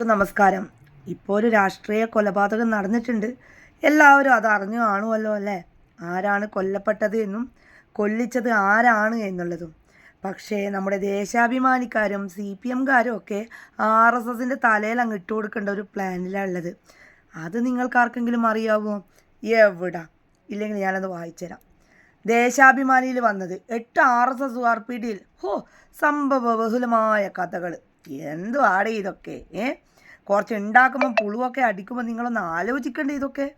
നമസ്കാരം. ഇപ്പോൾ ഒരു രാഷ്ട്രീയ കൊലപാതകം നടന്നിട്ടുണ്ട്. എല്ലാവരും അത് അറിഞ്ഞു കാണുമല്ലോ അല്ലേ? ആരാണ് കൊല്ലപ്പെട്ടത് എന്നും കൊല്ലിച്ചത് ആരാണ് എന്നുള്ളതും. പക്ഷേ നമ്മുടെ ദേശാഭിമാനിക്കാരും സി പി എംകാരും ഒക്കെ ആർ എസ് എസിന്റെ തലയിൽ അങ്ങ് ഇട്ട് കൊടുക്കേണ്ട ഒരു പ്ലാനിലാണ് ഉള്ളത്. അത് നിങ്ങൾക്കാർക്കെങ്കിലും അറിയാവോ? എവിടാ? ഇല്ലെങ്കിൽ ഞാനത് വായിച്ചുതരാം. ദേശാഭിമാനിയിൽ വന്നത് എട്ട് R S S R P ഡിയിൽ ഹോ സംഭവ ബഹുലമായ കഥകൾ എന്തു ആടെ ഇതൊക്കെ? ഏ? കുറച്ച് ഉണ്ടാക്കുമ്പം പുളുവൊക്കെ അടിക്കുമ്പോൾ നിങ്ങളൊന്ന് ആലോചിക്കണ്ടേ ഇതൊക്കെ?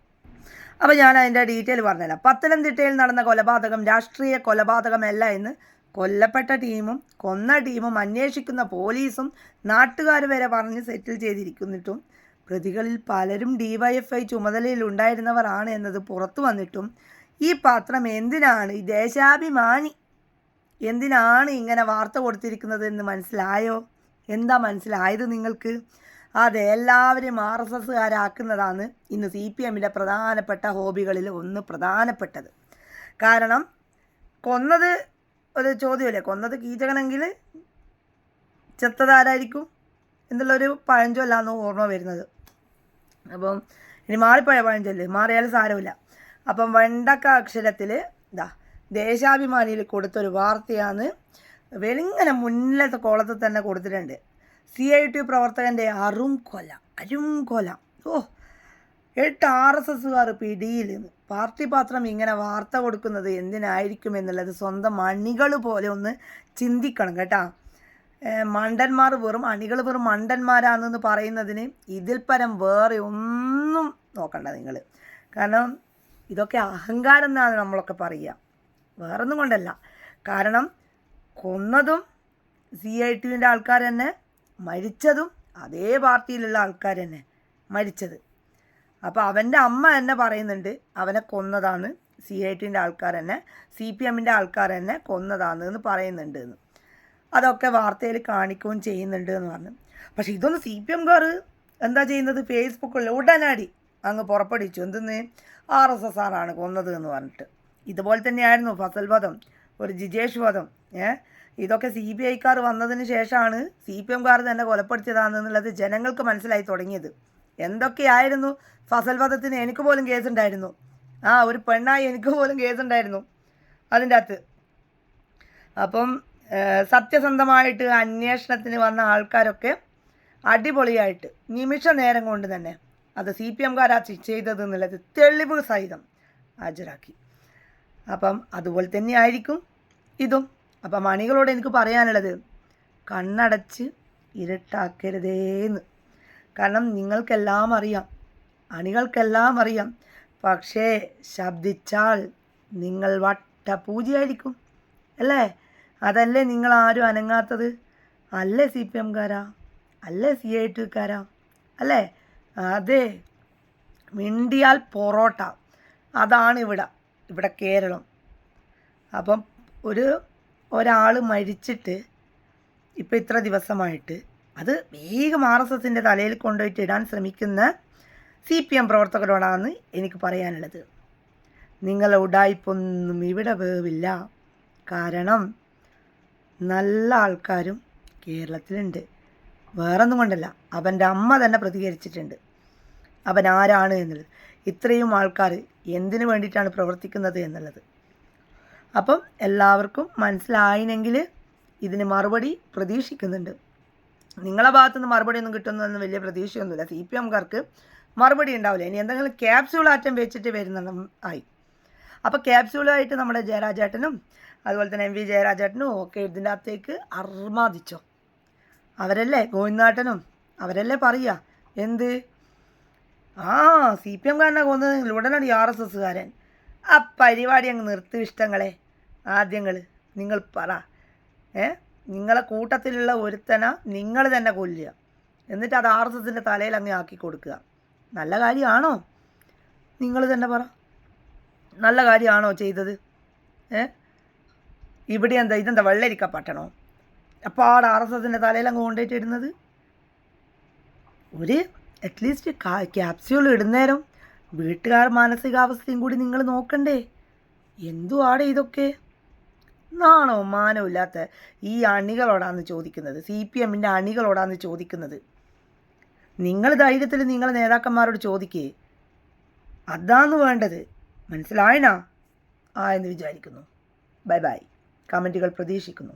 അപ്പോൾ ഞാൻ അതിന്റെ ഡീറ്റെയിൽ പറഞ്ഞുതരാം. പത്തനംതിട്ടയിൽ നടന്ന കൊലപാതകം രാഷ്ട്രീയ കൊലപാതകമല്ല എന്ന് കൊല്ലപ്പെട്ട ടീമും കൊന്ന ടീമും അന്വേഷിക്കുന്ന പോലീസും നാട്ടുകാർ വരെ പറഞ്ഞ് സെറ്റിൽ ചെയ്തിരിക്കുന്നിട്ടും പ്രതികളിൽ പലരും ഡിവൈഎഫ്ഐ ചുമതലയിൽ ഉണ്ടായിരുന്നവരാണ് എന്നത് പുറത്തു വന്നിട്ടും ഈ പത്രം എന്തിനാണ് ഈ ദേശാഭിമാനി എന്തിനാണ് ഇങ്ങനെ വാർത്ത കൊടുത്തിരിക്കുന്നത് എന്ന് മനസ്സിലായോ? എന്താ മനസ്സിലായത് നിങ്ങൾക്ക്? അതെ എല്ലാവരും ആർ എസ് എസ്സുകാരാക്കുന്നതാണ് ഇന്ന് സി പി എമ്മിന്റെ പ്രധാനപ്പെട്ട ഹോബികളിൽ ഒന്ന് പ്രധാനപ്പെട്ടത്. കാരണം കൊന്നത് ഒരു ചോദ്യമല്ലേ? കൊന്നത് കീചകനെങ്കിൽ ചെത്തതാരായിരിക്കും എന്നുള്ളൊരു പഴഞ്ചൊല്ലാന്ന് ഓർമ്മ വരുന്നത്. അപ്പം ഇനി മാറിപ്പോയ പഴഞ്ചൊല്ല് മാറിയാലും സാരമില്ല. അപ്പം വെണ്ടക്ക അക്ഷരത്തിൽ ഇതാ ദേശാഭിമാനിയിൽ കൊടുത്തൊരു വാർത്തയാണ് വെളിങ്ങനെ മുന്നിലത്തെ കോളത്തിൽ തന്നെ കൊടുത്തിട്ടുണ്ട്. സി ഐ ടി പ്രവർത്തകന്റെ അറും കൊല അരും കൊല. ഓ എട്ട് ആർ എസ് എസ്സുകാർ പിടിയിൽ പാർട്ടി പാത്രം ഇങ്ങനെ വാർത്ത കൊടുക്കുന്നത് എന്തിനായിരിക്കും എന്നുള്ളത് സ്വന്തം അണികൾ പോലെ ഒന്ന് ചിന്തിക്കണം കേട്ടാ. മണ്ടന്മാർ വെറും അണികൾ വെറും മണ്ടന്മാരാണെന്ന് പറയുന്നതിന് ഇതിൽ പരം വേറെ ഒന്നും നോക്കണ്ട നിങ്ങൾ കാരണം ഇതൊക്കെ അഹങ്കാരം എന്നാണ് നമ്മളൊക്കെ പറയുക. വേറൊന്നും കൊണ്ടല്ല. കാരണം കൊന്നതും സി ഐ ടിവിന്റെ ആൾക്കാർ തന്നെ മരിച്ചതും അതേ പാർട്ടിയിലുള്ള ആൾക്കാർ തന്നെ മരിച്ചത്. അപ്പോൾ അവന്റെ അമ്മ തന്നെ പറയുന്നുണ്ട് അവനെ കൊന്നതാണ് സി ഐ ടിന്റെ ആൾക്കാർ തന്നെ സി പി എമ്മിന്റെ ആൾക്കാർ തന്നെ കൊന്നതാണ് എന്ന് പറയുന്നുണ്ട് എന്ന്. അതൊക്കെ വാർത്തയിൽ കാണിക്കുകയും ചെയ്യുന്നുണ്ട് എന്ന് പറഞ്ഞു. പക്ഷേ ഇതൊന്നും സി പി എംകാർ എന്താ ചെയ്യുന്നത്? ഫേസ്ബുക്കിൽ ഉടനടി അങ്ങ് പുറപ്പെടുവിച്ചു. എന്തെന്ന്? ആർ എസ് എസ് ആറാണ് കൊന്നത് എന്ന് പറഞ്ഞിട്ട്. ഇതുപോലെ തന്നെയായിരുന്നു ഫസൽ വധം. ഒരു ജിജേഷ് വധം. ഏ? ഇതൊക്കെ സി ബി ഐക്കാർ വന്നതിന് ശേഷമാണ് സി പി എംകാർ തന്നെ കൊലപ്പെടുത്തിയതാണെന്നുള്ളത് ജനങ്ങൾക്ക് മനസ്സിലായി തുടങ്ങിയത്. എന്തൊക്കെയായിരുന്നു? ഫസൽ വധത്തിന് എനിക്ക് പോലും കേസുണ്ടായിരുന്നു. ആ ഒരു പെണ്ണായി എനിക്ക് പോലും കേസുണ്ടായിരുന്നു അതിന്റെ അകത്ത്. അപ്പം സത്യസന്ധമായിട്ട് അന്വേഷണത്തിന് വന്ന ആൾക്കാരൊക്കെ അടിപൊളിയായിട്ട് നിമിഷ നേരം കൊണ്ട് തന്നെ അത് സി പി എംകാരാ ചെയ്തത് എന്നുള്ളത് തെളിവ് സഹിതം ഹാജരാക്കി. അപ്പം അതുപോലെ തന്നെ ആയിരിക്കും. ഇതും. അപ്പം മണികളോട് എനിക്ക് പറയാനുള്ളത് കണ്ണടച്ച് ഇരട്ടാക്കരുതേന്ന്. കാരണം നിങ്ങൾക്കെല്ലാം അറിയാം അണികൾക്കെല്ലാം അറിയാം. പക്ഷേ ശബ്ദിച്ചാൽ നിങ്ങൾ വട്ട പൂജയായിരിക്കും അല്ലേ? അതല്ലേ നിങ്ങൾ ആരും അനങ്ങാത്തത്? അല്ലേ സി പി എംകാരാ? അല്ലേ സി ഐ ടിക്കാരാ അല്ലേ? അതെ മിണ്ടിയാൽ പൊറോട്ട. അതാണ് ഇവിടെ ഇവിടെ കേരളം. അപ്പം ഒരു ഒരാൾ മരിച്ചിട്ട് ഇപ്പം ഇത്ര ദിവസമായിട്ട് അത് വേഗം ആർ എസ് എസിന്റെ തലയിൽ കൊണ്ടുപോയിട്ട് ഇടാൻ ശ്രമിക്കുന്ന സി പി എം പ്രവർത്തകരോടാണ് എനിക്ക് പറയാനുള്ളത്. നിങ്ങളെ ഉടായ്പൊന്നും ഇവിടെ വേവില്ല. കാരണം നല്ല ആൾക്കാരും കേരളത്തിലുണ്ട്. വേറൊന്നും കൊണ്ടല്ല. അവന്റെ അമ്മ തന്നെ പ്രതികരിച്ചിട്ടുണ്ട്. അവൻ ആരാണ് എന്നുള്ളത്. ഇത്രയും ആൾക്കാർ എന്തിനു വേണ്ടിയിട്ടാണ് പ്രവർത്തിക്കുന്നത് എന്നുള്ളത്. അപ്പം എല്ലാവർക്കും മനസ്സിലായിനെങ്കിൽ ഇതിന് മറുപടി പ്രതീക്ഷിക്കുന്നുണ്ട്. നിങ്ങളെ ഭാഗത്തുനിന്ന് മറുപടി ഒന്നും കിട്ടുന്നതെന്ന് വലിയ പ്രതീക്ഷയൊന്നുമില്ല. സി പി എംകാർക്ക് മറുപടി ഉണ്ടാവില്ല. ഇനി എന്തെങ്കിലും ക്യാപ്സ്യൂൾ ആറ്റം വെച്ചിട്ട് വരുന്ന ആയി. അപ്പോൾ ക്യാപ്സ്യൂളായിട്ട് നമ്മുടെ ജയരാജേട്ടനും അതുപോലെ തന്നെ എം വി ജയരാജേട്ടനും ഒക്കെ ഇതിന്റെ അകത്തേക്ക് അർമാദിച്ചോ. അവരല്ലേ ഗോവിന്ദാട്ടനും? അവരല്ലേ പറയുക എന്ത്? ആ സി പി എംകാരനെ കൊന്നത്. ഉടനടി ആർ എസ് എസ്സുകാരൻ ആ പരിപാടി അങ്ങ് നിർത്തി ഇഷ്ടങ്ങളെ. ആദ്യങ്ങൾ നിങ്ങൾ പറ. ഏ? നിങ്ങളെ കൂട്ടത്തിലുള്ള ഒരുത്തന നിങ്ങൾ തന്നെ കൊല്ലുക. എന്നിട്ട് അത് ആർ എസ് എസിന്റെ തലയിൽ അങ്ങ് ആക്കി കൊടുക്കുക. നല്ല കാര്യമാണോ? നിങ്ങൾ തന്നെ പറ. നല്ല കാര്യമാണോ ചെയ്തത്? ഏ? ഇവിടെ എന്താ ഇതെന്താ വെള്ളരിക്ക പട്ടണോ? അപ്പോൾ ആ ആർ എസ് എസിന്റെ തലയിൽ അങ്ങ് കൊണ്ടുപോയിട്ട് ഇടുന്നത്? ഒരു അറ്റ്ലീസ്റ്റ് ക്യാപ്സ്യൂൾ ഇടുന്നേരം വീട്ടുകാർ മാനസികാവസ്ഥയും കൂടി നിങ്ങൾ നോക്കണ്ടേ? എന്തുവാടെ ഇതൊക്കെ? നാണോ മാനോ ഇല്ലാത്ത ഈ അണികളോടാന്ന് ചോദിക്കുന്നത് സി പി എമ്മിന്റെ അണികളോടാന്ന് ചോദിക്കുന്നത്. നിങ്ങൾ ധൈര്യത്തിൽ നിങ്ങൾ നേതാക്കന്മാരോട് ചോദിക്കേ. അതാന്ന് വേണ്ടത്. മനസ്സിലായണ ആ എന്ന് വിചാരിക്കുന്നു. Bye bye. കമന്റുകൾ പ്രതീക്ഷിക്കുന്നു.